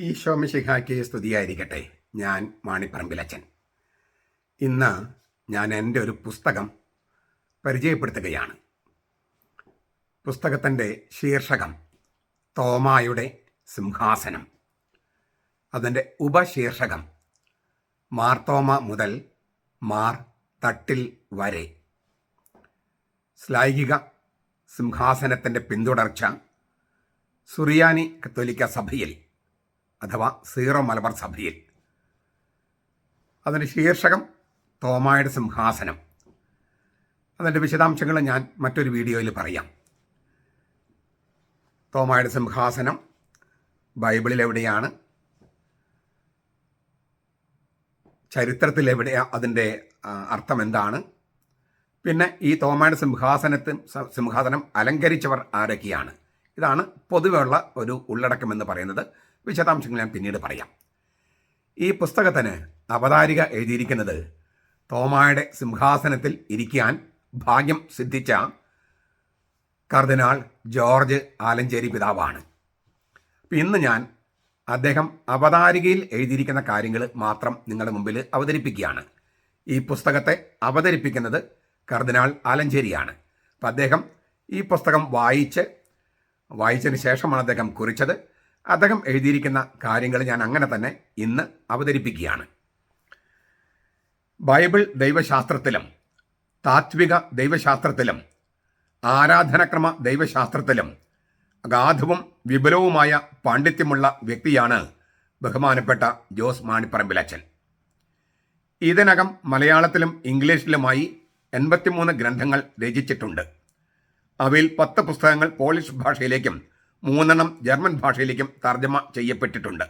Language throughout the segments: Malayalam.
ഈശോ മിശിഹായ്ക്ക് സ്തുതിയായിരിക്കട്ടെ. ഞാൻ മാണിപ്പറമ്പിലച്ചൻ ഇന്ന് ഞാൻ എന്റെ ഒരു പുസ്തകം പരിചയപ്പെടുത്തുകയാണ്. പുസ്തകത്തിന്റെ ശീർഷകം തോമായുടെ സിംഹാസനം. അതിന്റെ ഉപശീർഷകം മാർത്തോമ മുതൽ മാർ തട്ടിൽ വരെ. ശ്ലൈഹിക സിംഹാസനത്തിന്റെ പിന്തുടർച്ച സുറിയാനി കത്തോലിക്ക സഭയിൽ അഥവാ സീറോ മലബാർ സഭയിൽ. അതിന്റെ ശീർഷകം തോമായുടെ സിംഹാസനം. അതിന്റെ വിശദാംശങ്ങൾ ഞാൻ മറ്റൊരു വീഡിയോയിൽ പറയാം. തോമായുടെ സിംഹാസനം ബൈബിളിൽ എവിടെയാണ്? ചരിത്രത്തിൽ എവിടെയാ അതിന്റെ അർത്ഥം എന്താണ്? പിന്നെ ഈ തോമായുടെ സിംഹാസനത്തിൽ സിംഹാസനം അലങ്കരിച്ചവർ ആരൊക്കെയാണ്? ഇതാണ് പൊതുവെയുള്ള ഒരു ഉള്ളടക്കം എന്ന് പറയുന്നത്. വിശദാംശങ്ങൾ ഞാൻ പിന്നീട് പറയാം. ഈ പുസ്തകത്തിന് അവതാരിക എഴുതിയിരിക്കുന്നത് തോമായുടെ സിംഹാസനത്തിൽ ഇരിക്കാൻ ഭാഗ്യം സിദ്ധിച്ച കർദിനാൾ ജോർജ് ആലഞ്ചേരി പിതാവാണ്. ഇന്ന് ഞാൻ അദ്ദേഹം അവതാരികയിൽ എഴുതിയിരിക്കുന്ന കാര്യങ്ങൾ മാത്രം നിങ്ങളുടെ മുമ്പിൽ അവതരിപ്പിക്കുകയാണ്. ഈ പുസ്തകത്തെ അവതരിപ്പിക്കുന്നത് കർദിനാൾ ആലഞ്ചേരിയാണ്. അപ്പം അദ്ദേഹം ഈ പുസ്തകം വായിച്ച് വായിച്ചതിന് ശേഷമാണ് അദ്ദേഹം കുറിച്ചത്. അദ്ദേഹം എഴുതിയിരിക്കുന്ന കാര്യങ്ങൾ ഞാൻ അങ്ങനെ തന്നെ ഇന്ന് അവതരിപ്പിക്കുകയാണ്. ബൈബിൾ ദൈവശാസ്ത്രത്തിലും താത്വിക ദൈവശാസ്ത്രത്തിലും ആരാധനക്രമ ദൈവശാസ്ത്രത്തിലും അഗാധവും വിപുലവുമായ പാണ്ഡിത്യമുള്ള വ്യക്തിയാണ് ബഹുമാനപ്പെട്ട ജോസ് മാണിപ്പറമ്പിലച്ചൻ. ഇതിനകം മലയാളത്തിലും ഇംഗ്ലീഷിലുമായി എൺപത്തിമൂന്ന് ഗ്രന്ഥങ്ങൾ രചിച്ചിട്ടുണ്ട്. അവയിൽ പത്ത് പുസ്തകങ്ങൾ പോളിഷ് ഭാഷയിലേക്കും മൂന്നെണ്ണം ജർമ്മൻ ഭാഷയിലേക്കും തർജമ ചെയ്യപ്പെട്ടിട്ടുണ്ട്.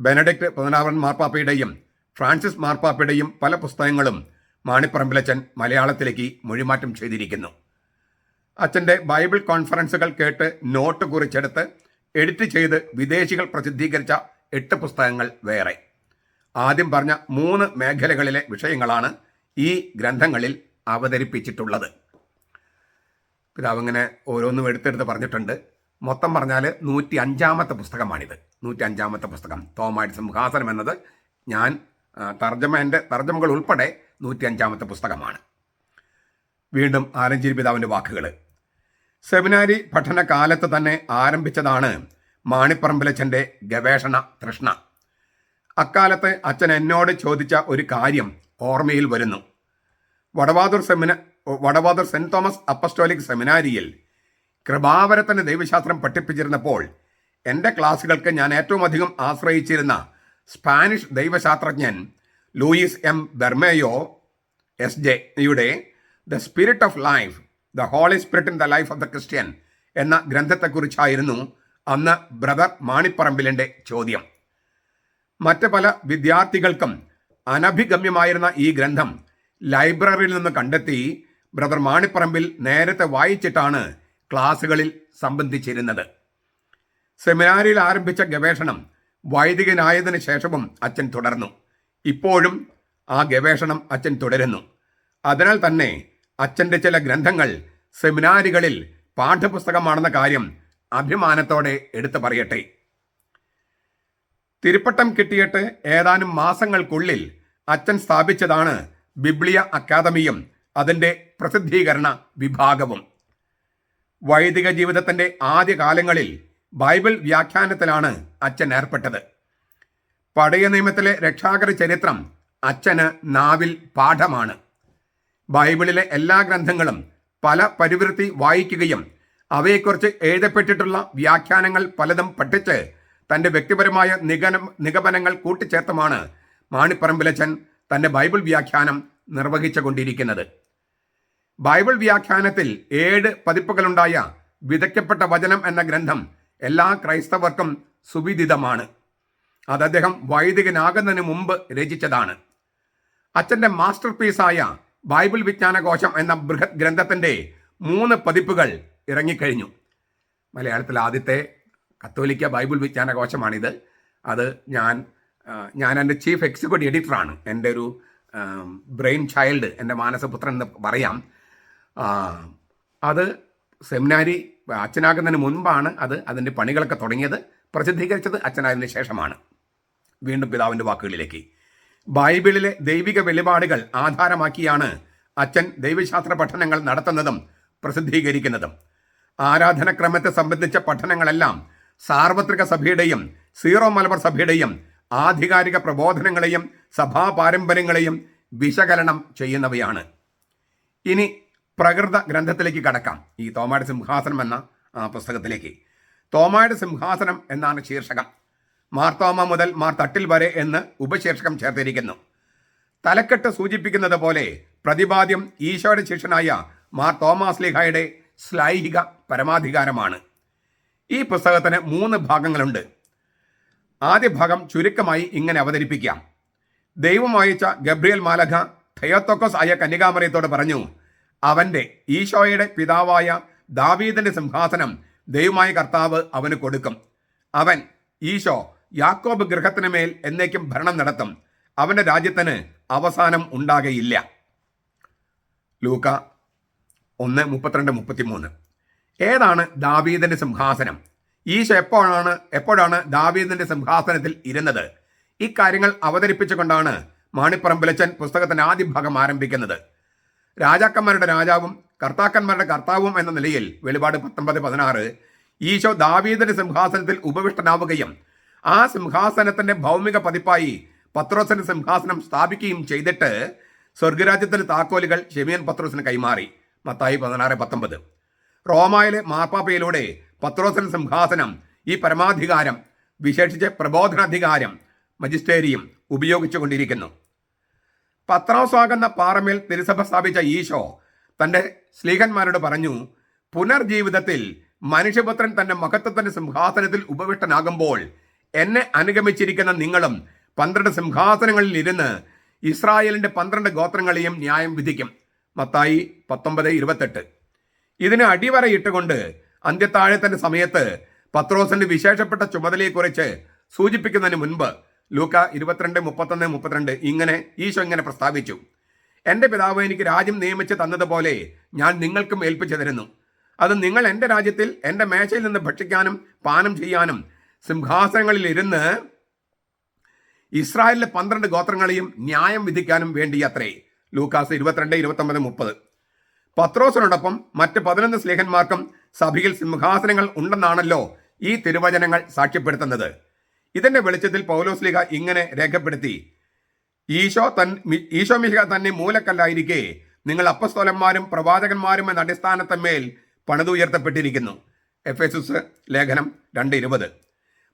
ബെനഡിക്ട് പതിനാറൻ മാർപ്പാപ്പയുടെയും ഫ്രാൻസിസ് മാർപ്പാപ്പയുടെയും പല പുസ്തകങ്ങളും മാണിപ്പറമ്പിലച്ചൻ മലയാളത്തിലേക്ക് മൊഴിമാറ്റം ചെയ്തിരിക്കുന്നു. അച്ഛന്റെ ബൈബിൾ കോൺഫറൻസുകൾ കേട്ട് നോട്ട് കുറിച്ചെടുത്ത് എഡിറ്റ് ചെയ്ത് വിദേശികൾ പ്രസിദ്ധീകരിച്ച എട്ട് പുസ്തകങ്ങൾ വേറെ. ആദ്യം പറഞ്ഞ മൂന്ന് മേഖലകളിലെ വിഷയങ്ങളാണ് ഈ ഗ്രന്ഥങ്ങളിൽ അവതരിപ്പിച്ചിട്ടുള്ളത്. പിതാവ് ഇങ്ങനെ ഓരോന്നും എടുത്തെടുത്ത് പറഞ്ഞിട്ടുണ്ട്. മൊത്തം പറഞ്ഞാൽ നൂറ്റി അഞ്ചാമത്തെ പുസ്തകമാണിത്. നൂറ്റി അഞ്ചാമത്തെ പുസ്തകം തോമായിട്ട് സിംഹാസനം എന്നത് ഞാൻ തർജമേന്റെ തർജമകൾ ഉൾപ്പെടെ നൂറ്റി അഞ്ചാമത്തെ പുസ്തകമാണ്. വീണ്ടും ആലഞ്ചേരി പിതാവിന്റെ വാക്കുകൾ സെമിനാരി പഠനകാലത്ത് തന്നെ ആരംഭിച്ചതാണ് മാണിപ്പറമ്പിലച്ചന്റെ ഗവേഷണ തൃഷ്ണ. അക്കാലത്ത് അച്ഛൻ എന്നോട് ചോദിച്ച ഒരു കാര്യം ഓർമ്മയിൽ വരുന്നു. വടവാതൂർ സെമിന വടവാതൂർ സെന്റ് തോമസ് അപ്പസ്റ്റോലിക് സെമിനാരിയിൽ കൃപാവരത്തിന്റെ ദൈവശാസ്ത്രം പഠിപ്പിച്ചിരുന്നപ്പോൾ എന്റെ ക്ലാസ്സുകൾക്ക് ഞാൻ ഏറ്റവും അധികം ആശ്രയിച്ചിരുന്ന Spanish ദൈവശാസ്ത്രജ്ഞൻ Luis M Bermejo S J യുടെ the spirit of life the holy spirit in the life of the Christian എന്ന ഗ്രന്ഥത്തെക്കുറിച്ചായിരുന്നു അന്ന് ബ്രദർ മാണിപ്പറമ്പിലിന്റെ ചോദ്യം. മറ്റ് പല വിദ്യാർത്ഥികൾക്കും അനഭിഗമ്യമായിരുന്ന ഈ ഗ്രന്ഥം ലൈബ്രറിയിൽ നിന്ന് കണ്ടെത്തി ബ്രദർ മാണിപ്പറമ്പിൽ നേരത്തെ വായിച്ചിട്ടാണ് ക്ലാസുകളിൽ സംബന്ധിച്ചിരുന്നത്. സെമിനാരിയിൽ ആരംഭിച്ച ഗവേഷണം വൈദികനായതിനു ശേഷവും അച്ഛൻ തുടർന്നു. ഇപ്പോഴും ആ ഗവേഷണം അച്ഛൻ തുടരുന്നു. അതിനാൽ തന്നെ അച്ഛന്റെ ചില ഗ്രന്ഥങ്ങൾ സെമിനാരികളിൽ പാഠപുസ്തകമാണെന്ന കാര്യം അഭിമാനത്തോടെ എടുത്തു പറയട്ടെ. തിരുപ്പട്ടം കിട്ടിയിട്ട് ഏതാനും മാസങ്ങൾക്കുള്ളിൽ അച്ഛൻ സ്ഥാപിച്ചതാണ് ബിബ്ലിയ അക്കാദമിയും അതിന്റെ പ്രസിദ്ധീകരണ വിഭാഗവും. വൈദിക ജീവിതത്തിന്റെ ആദ്യകാലങ്ങളിൽ ബൈബിൾ വ്യാഖ്യാനത്തിലാണ് അച്ഛൻ ഏർപ്പെട്ടത്. പഴയ നിയമത്തിലെ രക്ഷാകര ചരിത്രം അച്ഛന് നാവിൽ പാഠമാണ്. ബൈബിളിലെ എല്ലാ ഗ്രന്ഥങ്ങളും പല പരിവൃത്തി വായിക്കുകയും അവയെക്കുറിച്ച് എഴുതപ്പെട്ടിട്ടുള്ള വ്യാഖ്യാനങ്ങൾ പലതും പഠിച്ച് തന്റെ വ്യക്തിപരമായ നിഗന നിഗമനങ്ങൾ കൂട്ടിച്ചേർത്തുമാണ് മാണിപ്പറമ്പിലച്ചൻ തന്റെ ബൈബിൾ വ്യാഖ്യാനം നിർവഹിച്ചുകൊണ്ടിരിക്കുന്നത്. ബൈബിൾ വ്യാഖ്യാനത്തിൽ ഏഴ് പതിപ്പുകളുണ്ടായ വിതയ്ക്കപ്പെട്ട വചനം എന്ന ഗ്രന്ഥം എല്ലാ ക്രൈസ്തവർക്കും സുവിദിതമാണ്. അത് അദ്ദേഹം വൈദികനാകുന്നതിന് മുമ്പ് രചിച്ചതാണ്. അച്ഛന്റെ മാസ്റ്റർ പീസായ ബൈബിൾ വിജ്ഞാനകോശം എന്ന ബൃഹത് ഗ്രന്ഥത്തിന്റെ മൂന്ന് പതിപ്പുകൾ ഇറങ്ങിക്കഴിഞ്ഞു. മലയാളത്തിൽ ആദ്യത്തെ കത്തോലിക്ക ബൈബിൾ വിജ്ഞാനകോശമാണിത്. അത് ഞാൻ ഞാൻ എന്റെ ചീഫ് എക്സിക്യൂട്ടീവ് എഡിറ്ററാണ്. എന്റെ ഒരു ബ്രെയിൻ ചൈൽഡ് എന്റെ മാനസപുത്രൻ എന്ന് പറയാം. അത് സെമിനാരി അച്ഛനാകുന്നതിന് മുൻപാണ് അത് അതിന്റെ പണികളൊക്കെ തുടങ്ങിയത്. പ്രസിദ്ധീകരിച്ചത് അച്ഛനായതിനു ശേഷമാണ്. വീണ്ടും പിതാവിന്റെ വാക്കുകളിലേക്ക്. ബൈബിളിലെ ദൈവിക വെളിപാടുകൾ ആധാരമാക്കിയാണ് അച്ഛൻ ദൈവശാസ്ത്ര പഠനങ്ങൾ നടത്തുന്നതും പ്രസിദ്ധീകരിക്കുന്നതും. ആരാധനക്രമത്തെ സംബന്ധിച്ച പഠനങ്ങളെല്ലാം സാർവത്രിക സഭയുടെയും സീറോ മലബാർ സഭയുടെയും ആധികാരിക പ്രബോധനങ്ങളെയും സഭാ പാരമ്പര്യങ്ങളെയും വിശകലനം ചെയ്യുന്നവയാണ്. ഇനി പ്രകൃത ഗ്രന്ഥത്തിലേക്ക് കടക്കാം. ഈ തോമായുടെ സിംഹാസനം എന്ന പുസ്തകത്തിലേക്ക്. തോമായുടെ സിംഹാസനം എന്നാണ് ശീർഷകം. മാർത്തോമ മുതൽ മാർ തട്ടിൽ വരെ എന്ന് ഉപശീർഷകം ചേർത്തിരിക്കുന്നു. തലക്കെട്ട് സൂചിപ്പിക്കുന്നത് പോലെ പ്രതിപാദ്യം ഈശോയുടെ ശിഷ്യനായ മാർ തോമാസ് ലിഹായുടെ ശ്ലൈഹിക പരമാധികാരമാണ്. ഈ പുസ്തകത്തിന് മൂന്ന് ഭാഗങ്ങളുണ്ട്. ആദ്യ ഭാഗം ചുരുക്കമായി ഇങ്ങനെ അവതരിപ്പിക്കാം. ദൈവം അയച്ച ഗബ്രിയൽ മാലഖ ഥയോത്തോക്കോസ് ആയ കന്യകാമറിയത്തോട് പറഞ്ഞു അവന്റെ ഈശോയുടെ പിതാവായ ദാവീദിന്റെ സിംഹാസനം ദൈവമായ കർത്താവ് അവന് കൊടുക്കും. അവൻ ഈശോ യാക്കോബ് ഗൃഹത്തിന് മേൽ എന്നേക്കും ഭരണം നടത്തും. അവന്റെ രാജ്യത്തിന് അവസാനം ഉണ്ടാകയില്ല. ലൂക്ക ഒന്ന് മുപ്പത്തിരണ്ട് മുപ്പത്തിമൂന്ന്. ഏതാണ് ദാവീദിന്റെ സിംഹാസനം? ഈശോ എപ്പോഴാണ് എപ്പോഴാണ് ദാവീദിന്റെ സിംഹാസനത്തിൽ ഇരുന്നത്? ഇക്കാര്യങ്ങൾ അവതരിപ്പിച്ചുകൊണ്ടാണ് മാണിപ്പറമ്പിലച്ചൻ പുസ്തകത്തിന്റെ ആദ്യ ഭാഗം ആരംഭിക്കുന്നത്. രാജാക്കന്മാരുടെ രാജാവും കർത്താക്കന്മാരുടെ കർത്താവും എന്ന നിലയിൽ വെളിപാട് പത്തൊമ്പത് പതിനാറ് ഈശോ ദാവീദിന്റെ സിംഹാസനത്തിൽ ഉപവിഷ്ടനാവുകയും ആ സിംഹാസനത്തിന്റെ ഭൗമിക പതിപ്പായി പത്രോസിന്റെ സിംഹാസനം സ്ഥാപിക്കുകയും ചെയ്തിട്ട് സ്വർഗരാജ്യത്തിന്റെ താക്കോലുകൾ ഷെമിയൻ പത്രോസിന് കൈമാറി. മത്തായി പതിനാറ് പത്തൊമ്പത്. റോമായിലെ മാർപ്പാപ്പയിലൂടെ പത്രോസിന്റെ സിംഹാസനം ഈ പരമാധികാരം വിശേഷിച്ച് പ്രബോധനാധികാരം മജിസ്റ്റേരിയം ഉപയോഗിച്ചുകൊണ്ടിരിക്കുന്നു. പത്രോസാകുന്ന പാറമേൽ തിരുസഭ സ്ഥാപിച്ച ഈശോ തന്റെ സ്ലീഹന്മാരോട് പറഞ്ഞു പുനർജീവിതത്തിൽ മനുഷ്യപുത്രൻ തന്റെ മഹത്വത്തിന്റെ സിംഹാസനത്തിൽ ഉപവിഷ്ടനാകുമ്പോൾ എന്നെ അനുഗമിച്ചിരിക്കുന്ന നിങ്ങളും പന്ത്രണ്ട് സിംഹാസനങ്ങളിൽ ഇരുന്ന് ഇസ്രായേലിന്റെ പന്ത്രണ്ട് ഗോത്രങ്ങളെയും ന്യായം വിധിക്കും. മത്തായി പത്തൊമ്പത് ഇരുപത്തെട്ട്. ഇതിന് അടിവരയിട്ടുകൊണ്ട് അന്ത്യത്താഴത്തിന്റെ സമയത്ത് പത്രോസിന്റെ വിശേഷപ്പെട്ട ചുമതലയെക്കുറിച്ച് സൂചിപ്പിക്കുന്നതിന് മുൻപ് ലൂക്ക ഇരുപത്തിരണ്ട് മുപ്പത്തൊന്ന് മുപ്പത്തിരണ്ട് ഇങ്ങനെ ഈശോ ഇങ്ങനെ പ്രസ്താവിച്ചു. എന്റെ പിതാവ് എനിക്ക് രാജ്യം നിയമിച്ച് തന്നതുപോലെ ഞാൻ നിങ്ങൾക്കും ഏൽപ്പിച്ചു തരുന്നു. അത് നിങ്ങൾ എന്റെ രാജ്യത്തിൽ എന്റെ മേശയിൽ നിന്ന് ഭക്ഷിക്കാനും പാനം ചെയ്യാനും സിംഹാസനങ്ങളിൽ ഇരുന്ന് ഇസ്രായേലിലെ പന്ത്രണ്ട് ഗോത്രങ്ങളെയും ന്യായം വിധിക്കാനും വേണ്ടി അത്രേ ലൂക്കാസ് ഇരുപത്തിരണ്ട് ഇരുപത്തൊമ്പത് മുപ്പത്. പത്രോസിനോടൊപ്പം മറ്റ് പതിനൊന്ന് സ്ലേഹന്മാർക്കും സഭയിൽ സിംഹാസനങ്ങൾ ഉണ്ടെന്നാണല്ലോ ഈ തിരുവചനങ്ങൾ സാക്ഷ്യപ്പെടുത്തുന്നത്. ഇതിന്റെ വെളിച്ചത്തിൽ പൗലോസ് ലീഗ ഇങ്ങനെ രേഖപ്പെടുത്തി. ഈശോ തൻ ഈശോ മിഹ തന്നെ മൂലക്കല്ലായിരിക്കെ നിങ്ങൾ അപ്പസ്തോലന്മാരും പ്രവാചകന്മാരും എന്ന അടിസ്ഥാനത്തമേൽ പണിതുയർത്തപ്പെട്ടിരിക്കുന്നു. എഫ് എസുസ് ലേഖനം രണ്ട് ഇരുപത്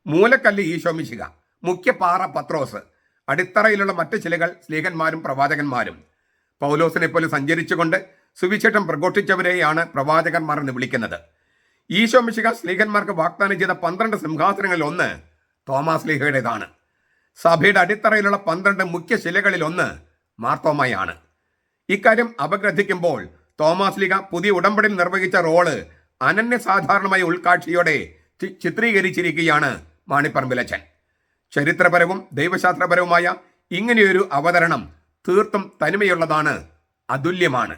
മൂലക്കല്ല് ഈശോ മിശിക മുഖ്യപാറ പത്രോസ് അടിത്തറയിലുള്ള മറ്റ് ചിലകൾ സ്ലീഹന്മാരും പ്രവാചകന്മാരും. പൗലോസിനെ പോലെ സഞ്ചരിച്ചുകൊണ്ട് സുവിശേഷം പ്രഘോഷിച്ചവരെയാണ് പ്രവാചകന്മാർ എന്ന് വിളിക്കുന്നത്. ഈശോ മിശിക സ്ലീഹന്മാർക്ക് വാഗ്ദാനം ചെയ്ത പന്ത്രണ്ട് സിംഹാസനങ്ങളിൽ ഒന്ന് തോമാസ് ലീഹയുടേതാണ്. സഭയുടെ അടിത്തറയിലുള്ള പന്ത്രണ്ട് മുഖ്യ ശിലകളിൽ ഒന്ന് മാർത്തോമയാണ് ഇക്കാര്യം അപഗ്രഥിക്കുമ്പോൾ തോമാസ് ലീഗ പുതിയ ഉടമ്പടിയിൽ നിർവഹിച്ച റോൾ അനന്യസാധാരണമായ ഉൾക്കാഴ്ചയോടെ ചിത്രീകരിച്ചിരിക്കുകയാണ് മാണിപ്പറമ്പിലച്ചൻ ചരിത്രപരവും ദൈവശാസ്ത്രപരവുമായ ഇങ്ങനെയൊരു അവതരണം തീർത്തും തനിമയുള്ളതാണ് അതുല്യമാണ്.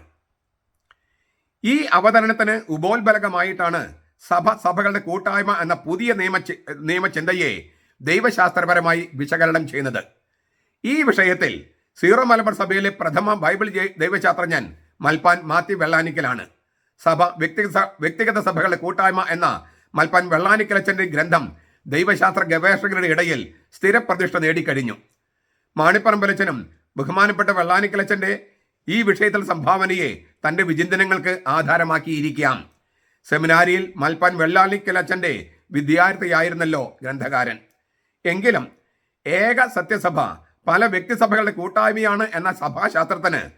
ഈ അവതരണത്തിന് ഉപോത്ബലകമായിട്ടാണ് സഭ സഭകളുടെ കൂട്ടായ്മ എന്ന പുതിയ നിയമ നിയമചിന്തയെ ദൈവശാസ്ത്രപരമായി വിശകലനം ചെയ്യുന്നത്. ഈ വിഷയത്തിൽ സീറോ മലബാർ സഭയിലെ പ്രഥമ ബൈബിൾ ദൈവശാസ്ത്രജ്ഞൻ മൽപ്പാൻ മാത്യു വെള്ളാനിക്കലാണ്. സഭ വ്യക്തിഗത വ്യക്തിഗത സഭകളുടെ കൂട്ടായ്മ എന്ന മൽപ്പാൻ വെള്ളാനിക്കലച്ചന്റെ ഗ്രന്ഥം ദൈവശാസ്ത്ര ഗവേഷകരുടെ ഇടയിൽ സ്ഥിരപ്രതിഷ്ഠ നേടിക്കഴിഞ്ഞു. മാണിപ്പറമ്പലച്ചനും ബഹുമാനപ്പെട്ട വെള്ളാനിക്കലച്ചന്റെ ഈ വിഷയത്തിൽ സംഭാവനയെ തന്റെ വിചിന്തനങ്ങൾക്ക് ആധാരമാക്കിയിരിക്കാം. സെമിനാരിയിൽ മൽപ്പാൻ വെള്ളാനിക്കലച്ചന്റെ വിദ്യാർത്ഥിയായിരുന്നല്ലോ ഗ്രന്ഥകാരൻ. എങ്കിലും ഏക സത്യസഭ പല വ്യക്തിസഭകളുടെ കൂട്ടായ്മയാണ് എന്ന സഭാശാസ്ത്രത്തിന്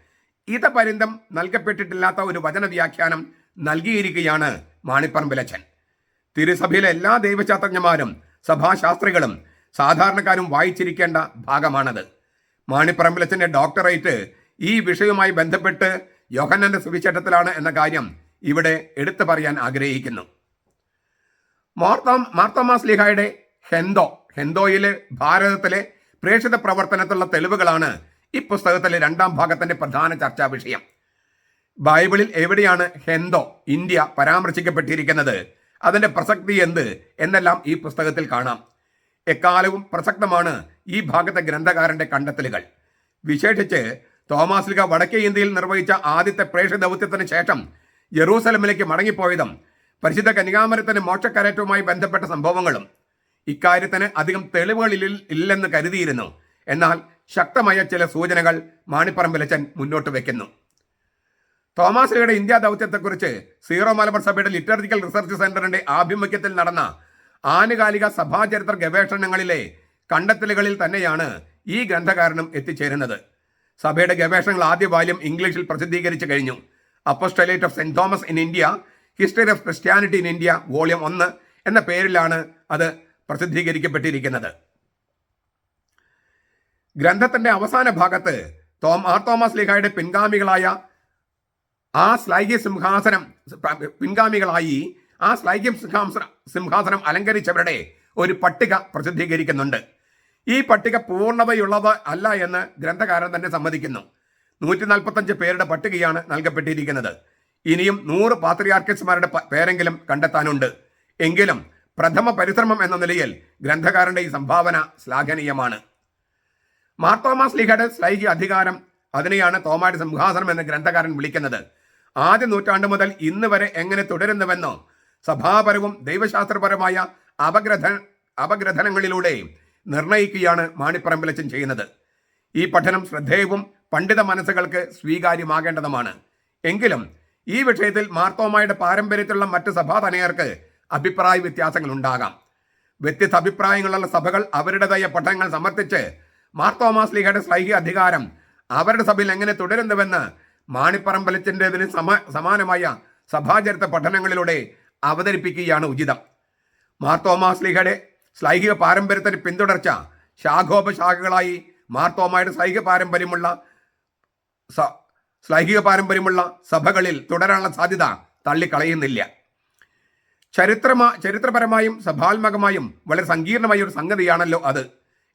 ഇതപര്യന്തം നൽകപ്പെട്ടിട്ടില്ലാത്ത ഒരു വചന വ്യാഖ്യാനം നൽകിയിരിക്കുകയാണ് മാണിപ്പറമ്പിലച്ചൻ. തിരുസഭയിലെ എല്ലാ ദൈവശാസ്ത്രജ്ഞന്മാരും സഭാശാസ്ത്രികളും സാധാരണക്കാരും വായിച്ചിരിക്കേണ്ട ഭാഗമാണത്. മാണിപ്പറമ്പിലച്ചന്റെ ഡോക്ടറേറ്റ് ഈ വിഷയവുമായി ബന്ധപ്പെട്ട് യോഹന്നന്റെ സുവിശേഷത്തിലാണ് എന്ന കാര്യം ഇവിടെ എടുത്തു പറയാൻ ആഗ്രഹിക്കുന്നു. മാർത്താം മാർത്തോമാസ് ലിഹായുടെ ഹെന്തോ ഹെന്തോയിലെ ഭാരതത്തിലെ പ്രേക്ഷിത പ്രവർത്തനത്തിലുള്ള തെളിവുകളാണ് ഈ പുസ്തകത്തിലെ രണ്ടാം ഭാഗത്തിന്റെ പ്രധാന ചർച്ചാ വിഷയം. ബൈബിളിൽ എവിടെയാണ് ഹെന്തോ ഇന്ത്യ പരാമർശിക്കപ്പെട്ടിരിക്കുന്നത്? അതിന്റെ പ്രസക്തി എന്ത്? എന്നെല്ലാം ഈ പുസ്തകത്തിൽ കാണാം. എക്കാലവും പ്രസക്തമാണ് ഈ ഭാഗത്തെ ഗ്രന്ഥകാരന്റെ കണ്ടെത്തലുകൾ. വിശേഷിച്ച് തോമാസ്ലിക വടക്കേ ഇന്ത്യയിൽ നിർവഹിച്ച ആദ്യത്തെ പ്രേക്ഷ ദൗത്യത്തിന് ശേഷം ജെറൂസലമിലേക്ക് മടങ്ങിപ്പോയതും പരിശുദ്ധ കനികാമരത്തിന് മോക്ഷക്കരറ്റവുമായി ബന്ധപ്പെട്ട സംഭവങ്ങളും ഇക്കാര്യത്തിന് അധികം തെളിവുകൾ ഇല്ലെന്ന് കരുതിയിരുന്നു. എന്നാൽ ശക്തമായ ചില സൂചനകൾ മാണിപ്പറമ്പിലച്ചൻ മുന്നോട്ട് വെക്കുന്നു. തോമസ് ലീയുടെ ഇന്ത്യ ദൗത്യത്തെക്കുറിച്ച് സീറോ മലബാർ സഭയുടെ ലിറ്റർജിക്കൽ റിസർച്ച് സെന്ററിന്റെ ആഭിമുഖ്യത്തിൽ നടന്ന ആനുകാലിക സഭാചരിത്ര ഗവേഷണങ്ങളിലെ കണ്ടെത്തലുകളിൽ തന്നെയാണ് ഈ ഗ്രന്ഥകാരനും എത്തിച്ചേരുന്നത്. സഭയുടെ ഗവേഷണങ്ങൾ ആദ്യ ബാല്യം ഇംഗ്ലീഷിൽ പ്രസിദ്ധീകരിച്ചു കഴിഞ്ഞു. Apostolate of saint Thomas in India history of Christianity in India volume ഒന്ന് എന്ന പേരിലാണ് അത് പ്രസിദ്ധീകരിക്കപ്പെട്ടിരിക്കുന്നത്. ഗ്രന്ഥത്തിന്റെ അവസാന ഭാഗത്ത് തോം ആർ തോമസ് ലീഹായുടെ പിൻഗാമികളായ ആ സ്ലൈഗ്യ സിംഹാസനം പിൻഗാമികളായി ആ സ്ലൈഗ്യ സിംഹാസനം സിംഹാസനം അലങ്കരിച്ചവരുടെ ഒരു പട്ടിക പ്രസിദ്ധീകരിക്കുന്നുണ്ട്. ഈ പട്ടിക പൂർണതയുള്ളത് അല്ല എന്ന് ഗ്രന്ഥകാരൻ തന്നെ സമ്മതിക്കുന്നു. നൂറ്റി നാൽപ്പത്തഞ്ച് പേരുടെ പട്ടികയാണ് നൽകപ്പെട്ടിരിക്കുന്നത്. ഇനിയും നൂറ് പാത്രിയാർക്കിസ്മാരുടെ പേരെങ്കിലും കണ്ടെത്താനുണ്ട്. എങ്കിലും പ്രഥമ പരിശ്രമം എന്ന നിലയിൽ ഗ്രന്ഥകാരന്റെ ഈ സംഭാവന ശ്ലാഘനീയമാണ്. മാർത്തോമാസ് ലീഗയുടെ സ്ലൈഹി അധികാരം അതിനെയാണ് തോമാടി സിംഹാസനം എന്ന് ഗ്രന്ഥകാരൻ വിളിക്കുന്നത്. ആദ്യ നൂറ്റാണ്ട് മുതൽ ഇന്ന് വരെ എങ്ങനെ തുടരുന്നുവെന്നോ സഭാപരവും ദൈവശാസ്ത്രപരമായ അപഗ്രഥ അപഗ്രഥനങ്ങളിലൂടെ നിർണയിക്കുകയാണ് മാണിപ്പറമ്പിലച്ചൻ ചെയ്യുന്നത്. ഈ പഠനം ശ്രദ്ധേയവും പണ്ഡിത മനസ്സുകൾക്ക് സ്വീകാര്യമാകേണ്ടതുമാണ്. എങ്കിലും ഈ വിഷയത്തിൽ മാർത്തോമായുടെ പാരമ്പര്യത്തിലുള്ള മറ്റ് സഭാതനയർക്ക് അഭിപ്രായ വ്യത്യാസങ്ങൾ ഉണ്ടാകാം. വ്യത്യസ്ത അഭിപ്രായങ്ങളുള്ള സഭകൾ അവരുടേതായ പഠനങ്ങൾ സമർത്ഥിച്ച് മാർത്തോമാസ് ലീഗയുടെ സ്ലൈഹി അധികാരം അവരുടെ സഭയിൽ എങ്ങനെ തുടരുന്നുവെന്ന് മാണിപ്പറമ്പലച്ചിന്റെതിന് സമ സമാനമായ സഭാചരിത്ര പഠനങ്ങളിലൂടെ അവതരിപ്പിക്കുകയാണ് ഉചിതം. മാർത്തോമാസ് ലീഗയുടെ സ്ലൈഹിക പാരമ്പര്യത്തിന് പിന്തുടർച്ച ശാഖോപശാഖകളായി മാർത്തോമായുടെ സ്ലൈഹിക പാരമ്പര്യമുള്ള സ്ലൈഹിക പാരമ്പര്യമുള്ള സഭകളിൽ തുടരാനുള്ള സാധ്യത തള്ളിക്കളയുന്നില്ല. ചരിത്രമാ ചരിത്രപരമായും സഭാത്മകമായും വളരെ സങ്കീർണമായ ഒരു സംഗതിയാണല്ലോ അത്.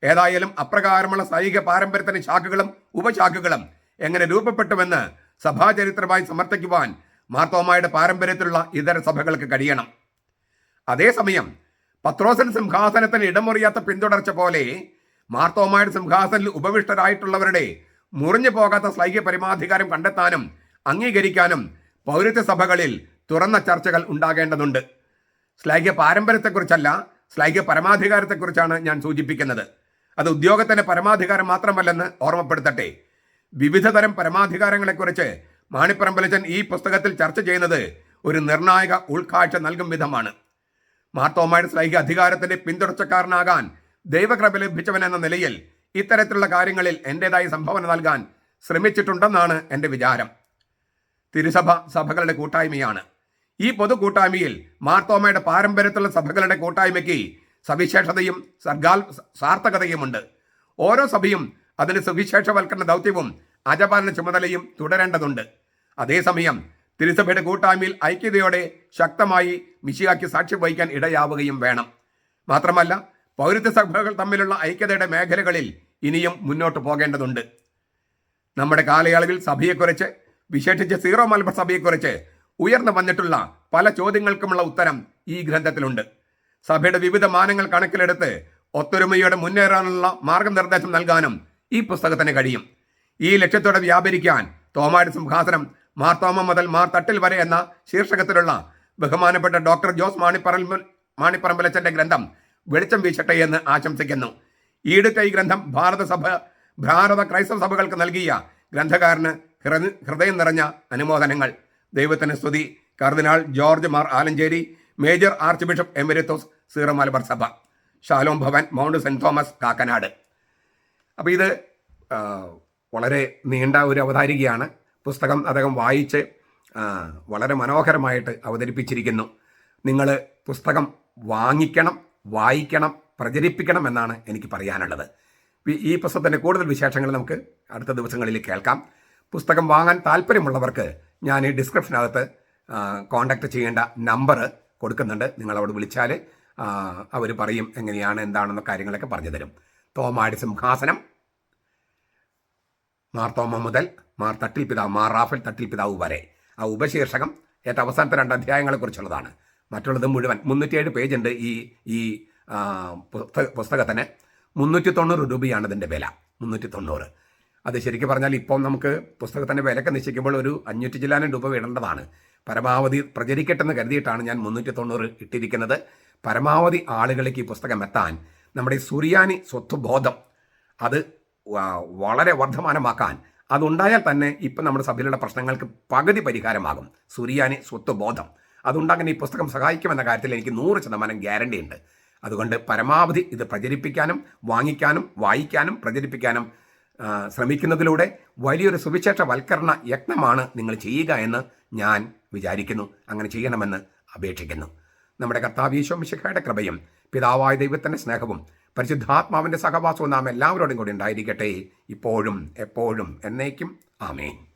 ഏതായാലും അപ്രകാരമുള്ള സൈനിക പാരമ്പര്യത്തിന് ശാഖകളും ഉപശാഖകളും എങ്ങനെ രൂപപ്പെട്ടുവെന്ന് സഭാചരിത്രമായി സമർത്ഥിക്കുവാൻ മാർത്തോമായുടെ പാരമ്പര്യത്തിലുള്ള ഇതര സഭകൾക്ക് കഴിയണം. അതേസമയം പത്രോസൻ സിംഹാസനത്തിന് ഇടമുറിയാത്ത പിന്തുടർച്ച പോലെ മാർത്തോമായുടെ സിംഹാസനിൽ ഉപവിഷ്ടരായിട്ടുള്ളവരുടെ മുറിഞ്ഞു പോകാത്ത സ്ലൈഹ്യ പരമാധികാരം കണ്ടെത്താനും അംഗീകരിക്കാനും പൗരത്വ സഭകളിൽ തുറന്ന ചർച്ചകൾ ഉണ്ടാകേണ്ടതുണ്ട്. സ്ലൈഹ്യ പാരമ്പര്യത്തെക്കുറിച്ചല്ല സ്ലൈഹ്യ പരമാധികാരത്തെക്കുറിച്ചാണ് ഞാൻ സൂചിപ്പിക്കുന്നത്. അത് ഉദ്യോഗത്തിന്റെ പരമാധികാരം മാത്രമല്ലെന്ന് ഓർമ്മപ്പെടുത്തട്ടെ. വിവിധതരം പരമാധികാരങ്ങളെക്കുറിച്ച് മാണിപ്പറമ്പലച്ചൻ ഈ പുസ്തകത്തിൽ ചർച്ച ചെയ്യുന്നത് ഒരു നിർണായക ഉൾക്കാഴ്ച നൽകും വിധമാണ്. മാർത്തോമായുടെ സ്ലൈഹിക അധികാരത്തിന്റെ പിന്തുടർച്ചക്കാരനാകാൻ ദൈവകൃപ ലഭിച്ചവൻ എന്ന നിലയിൽ ഇത്തരത്തിലുള്ള കാര്യങ്ങളിൽ എന്റെതായ സംഭാവന നൽകാൻ ശ്രമിച്ചിട്ടുണ്ടെന്നാണ് എന്റെ വിചാരം. തിരുസഭ സഭകളുടെ കൂട്ടായ്മയാണ്. ഈ പൊതു കൂട്ടായ്മയിൽ മാർത്തോമയുടെ പാരമ്പര്യത്തിലുള്ള സഭകളുടെ കൂട്ടായ്മയ്ക്ക് സവിശേഷതയും സർഗാൽ സാർത്ഥകതയുമുണ്ട്. ഓരോ സഭയും അതിന്റെ സുവിശേഷവൽക്കരണ ദൗത്യവും അജപാലന ചുമതലയും തുടരേണ്ടതുണ്ട്. അതേസമയം തിരുസഭയുടെ കൂട്ടായ്മയിൽ ഐക്യതയോടെ ശക്തമായി മിശിയാക്കി സാക്ഷ്യം വഹിക്കാൻ ഇടയാവുകയും വേണം. മാത്രമല്ല പൗരത്വ സഭകൾ തമ്മിലുള്ള ഐക്യതയുടെ മേഖലകളിൽ ഇനിയും മുന്നോട്ട് പോകേണ്ടതുണ്ട്. നമ്മുടെ കാലയളവിൽ സഭയെക്കുറിച്ച് വിശേഷിച്ച് സീറോ മലബാർ സഭയെക്കുറിച്ച് ഉയർന്നു വന്നിട്ടുള്ള പല ചോദ്യങ്ങൾക്കുമുള്ള ഉത്തരം ഈ ഗ്രന്ഥത്തിലുണ്ട്. സഭയുടെ വിവിധ മാനങ്ങൾ കണക്കിലെടുത്ത് ഒത്തൊരുമയോടെ മുന്നേറാനുള്ള മാർഗനിർദ്ദേശം നൽകാനും ഈ പുസ്തകത്തിന് കഴിയും. ഈ ലക്ഷ്യത്തോടെ വ്യാപരിക്കാൻ തോമാരി സിംഹാസനം മാർത്തോമ മുതൽ മാർ തട്ടിൽ വരെ എന്ന ശീർഷകത്തിലുള്ള ബഹുമാനപ്പെട്ട ഡോക്ടർ ജോസ് മാണിപ്പറമ്പൽ മാണിപ്പറമ്പലച്ചന്റെ ഗ്രന്ഥം വെളിച്ചം വീശട്ടെ എന്ന് ആശംസിക്കുന്നു. ഈടുത്ത ഈ ഗ്രന്ഥം ഭാരതസഭ ഭാരത ക്രൈസ്തവ സഭകൾക്ക് നൽകിയ ഗ്രന്ഥകാരന് ഹൃദയം നിറഞ്ഞ അനുമോദനങ്ങൾ. ദൈവത്തിന് സ്തുതി. Cardinal George Mar Alencherry major archbishop emeritus Syro സഭ Shalom Bhavan mount saint Thomas Kakkanad. അപ്പോൾ ഇത് വളരെ നീണ്ട ഒരു അവതാരികയാണ്. പുസ്തകം അദ്ദേഹം വായിച്ച് വളരെ മനോഹരമായിട്ട് അവതരിപ്പിച്ചിരിക്കുന്നു. നിങ്ങൾ പുസ്തകം വാങ്ങിക്കണം വായിക്കണം പ്രചരിപ്പിക്കണം എന്നാണ് എനിക്ക് പറയാനുള്ളത്. ഈ പുസ്തകത്തിന്റെ കൂടുതൽ വിശേഷങ്ങൾ നമുക്ക് അടുത്ത ദിവസങ്ങളിൽ കേൾക്കാം. പുസ്തകം വാങ്ങാൻ താല്പര്യമുള്ളവർക്ക് ഞാൻ ഈ ഡിസ്ക്രിപ്ഷനകത്ത് കോണ്ടാക്ട് ചെയ്യേണ്ട നമ്പർ കൊടുക്കുന്നുണ്ട്. നിങ്ങൾ അവിടെ വിളിച്ചാൽ അവർ പറയും എങ്ങനെയാണ് എന്താണെന്ന കാര്യങ്ങളൊക്കെ പറഞ്ഞു തരും. തോമാടി സിംഹാസനം. മാർത്തോമ മുതൽ മാർ തട്ടിൽ പിതാവ് മാർ റാഫൽ തട്ടിൽ പിതാവ് വരെ. ആ ഉപശീർഷകം ഏറ്റവും അവസാനത്തെ രണ്ട് അധ്യായങ്ങളെക്കുറിച്ചുള്ളതാണ് മറ്റുള്ളത് മുഴുവൻ മുന്നൂറ്റിയേഴ് ഉണ്ട് ഈ ഈ പുസ്തകത്തിന്. മുന്നൂറ്റി തൊണ്ണൂറ് രൂപയാണ് ഇതിന്റെ വില. മുന്നൂറ്റി തൊണ്ണൂറ് അത് ശരിക്കും പറഞ്ഞാൽ ഇപ്പം നമുക്ക് പുസ്തകത്തിന്റെ വിലക്ക് നിശ്ചയിക്കുമ്പോൾ ഒരു അഞ്ഞൂറ്റി ചില്ലാനും രൂപ ഇടേണ്ടതാണ് പരമാവധി പ്രചരിക്കട്ടെന്ന് കരുതിയിട്ടാണ് ഞാൻ മുന്നൂറ്റി തൊണ്ണൂറ് ഇട്ടിരിക്കുന്നത്. പരമാവധി ആളുകളിലേക്ക് ഈ പുസ്തകം എത്താൻ നമ്മുടെ സുറിയാനി സ്വത്വബോധം അത് വളരെ വർദ്ധമാനമാക്കാൻ അതുണ്ടായാൽ തന്നെ ഇപ്പം നമ്മുടെ സഭയിലുള്ള പ്രശ്നങ്ങൾക്ക് പകുതി പരിഹാരമാകും. സുറിയാനി സ്വത്വബോധം. അതുണ്ടാകാൻ ഈ പുസ്തകം സഹായിക്കുമെന്ന കാര്യത്തിൽ എനിക്ക് നൂറ് ശതമാനം ഗ്യാരണ്ടി ഉണ്ട് അതുകൊണ്ട് പരമാവധി ഇത് പ്രചരിപ്പിക്കാനും വാങ്ങിക്കാനും വായിക്കാനും പ്രചരിപ്പിക്കാനും ശ്രമിക്കുന്നതിലൂടെ വലിയൊരു സുവിശേഷ വൽക്കരണ യത്നമാണ് നിങ്ങൾ ചെയ്യുക എന്ന് ഞാൻ വിചാരിക്കുന്നു. അങ്ങനെ ചെയ്യണമെന്ന് അപേക്ഷിക്കുന്നു. നമ്മുടെ കർത്താവ് ഈശോമിശിഖയുടെ കൃപയും പിതാവായ ദൈവത്തിന്റെ സ്നേഹവും പരിശുദ്ധാത്മാവിന്റെ സഹവാസവും നാം എല്ലാവരോടും കൂടി ഉണ്ടായിരിക്കട്ടെ. ഇപ്പോഴും എപ്പോഴും എന്നേക്കും. ആമേൻ.